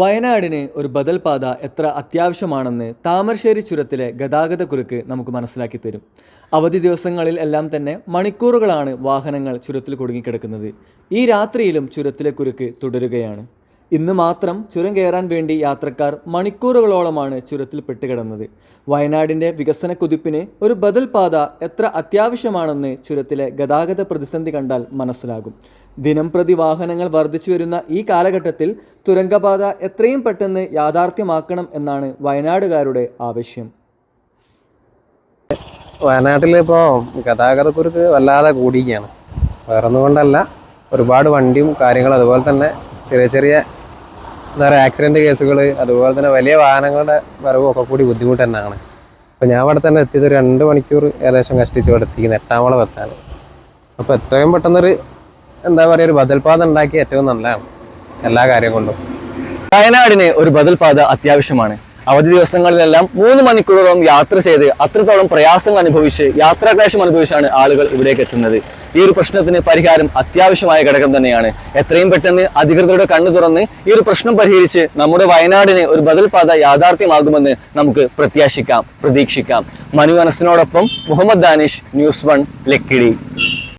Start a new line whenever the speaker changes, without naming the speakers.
വയനാടിന് ഒരു ബദൽ പാത എത്ര അത്യാവശ്യമാണെന്ന് താമരശ്ശേരി ചുരത്തിലെ ഗതാഗത കുരുക്ക് നമുക്ക് മനസ്സിലാക്കി തരും. അവധി ദിവസങ്ങളിൽ എല്ലാം തന്നെ മണിക്കൂറുകളാണ് വാഹനങ്ങൾ ചുരത്തിൽ കുടുങ്ങിക്കിടക്കുന്നത്. ഈ രാത്രിയിലും ചുരത്തിലെ കുരുക്ക് തുടരുകയാണ്. ഇന്ന് മാത്രം ചുരം കയറാൻ വേണ്ടി യാത്രക്കാർ മണിക്കൂറുകളോളമാണ് ചുരത്തിൽ പെട്ടുകിടന്നത്. വയനാടിന്റെ വികസന കുതിപ്പിന് ഒരു ബദൽ പാത എത്ര അത്യാവശ്യമാണെന്ന് ചുരത്തിലെ ഗതാഗത പ്രതിസന്ധി കണ്ടാൽ മനസ്സിലാകും. ദിനം പ്രതി വാഹനങ്ങൾ വർദ്ധിച്ചു വരുന്ന ഈ കാലഘട്ടത്തിൽ തുരങ്കപാത എത്രയും പെട്ടെന്ന് യാഥാർത്ഥ്യമാക്കണം എന്നാണ് വയനാടുകാരുടെ ആവശ്യം.
വയനാട്ടിൽ ഇപ്പോൾ ഗതാഗതക്കുരുക്ക് വല്ലാതെ കൂടിയിരിക്കുകയാണ്. വേറൊന്നുകൊണ്ടല്ല കൊണ്ടല്ല. ഒരുപാട് വണ്ടിയും കാര്യങ്ങളും അതുപോലെ തന്നെ ചെറിയ ചെറിയ എന്താ പറയുക ആക്സിഡന്റ് കേസുകൾ അതുപോലെ തന്നെ വലിയ വാഹനങ്ങളുടെ വരവും ഒക്കെ കൂടി ബുദ്ധിമുട്ട് തന്നെയാണ്. അപ്പോൾ ഞാൻ അവിടെ തന്നെ എത്തിയത് രണ്ട് മണിക്കൂർ ഏകദേശം കഷ്ടിച്ച് ഇവിടെ എത്തിക്കുന്നത് എട്ടാമളം എത്താൻ. അപ്പോൾ എത്രയും പെട്ടെന്നൊരു എന്താ പറയുക ഒരു ബദൽപാത ഉണ്ടാക്കി ഏറ്റവും നല്ലതാണ് എല്ലാ കാര്യം കൊണ്ടും
വയനാടിന് ഒരു ബദൽപാത അത്യാവശ്യമാണ്. അവധി ദിവസങ്ങളിലെല്ലാം മൂന്ന് മണിക്കൂറോളം യാത്ര ചെയ്ത് അത്രത്തോളം പ്രയാസങ്ങൾ അനുഭവിച്ച് യാത്രാക്ലേശം അനുഭവിച്ചാണ് ആളുകൾ ഇവിടേക്ക് എത്തുന്നത്. ഈ ഒരു പ്രശ്നത്തിന് പരിഹാരം അത്യാവശ്യമായ ഘടകം തന്നെയാണ്. എത്രയും പെട്ടെന്ന് അധികൃതരുടെ കണ്ണു തുറന്ന് ഈ ഒരു പ്രശ്നം പരിഹരിച്ച് നമ്മുടെ വയനാടിന് ഒരു ബദൽ പാത യാഥാർത്ഥ്യമാകുമെന്ന് നമുക്ക് പ്രത്യാശിക്കാം പ്രതീക്ഷിക്കാം. മനു മനസ്സിനോടൊപ്പം മുഹമ്മദ് ദാനിഷ് ന്യൂസ് വൺ ലക്കിടി.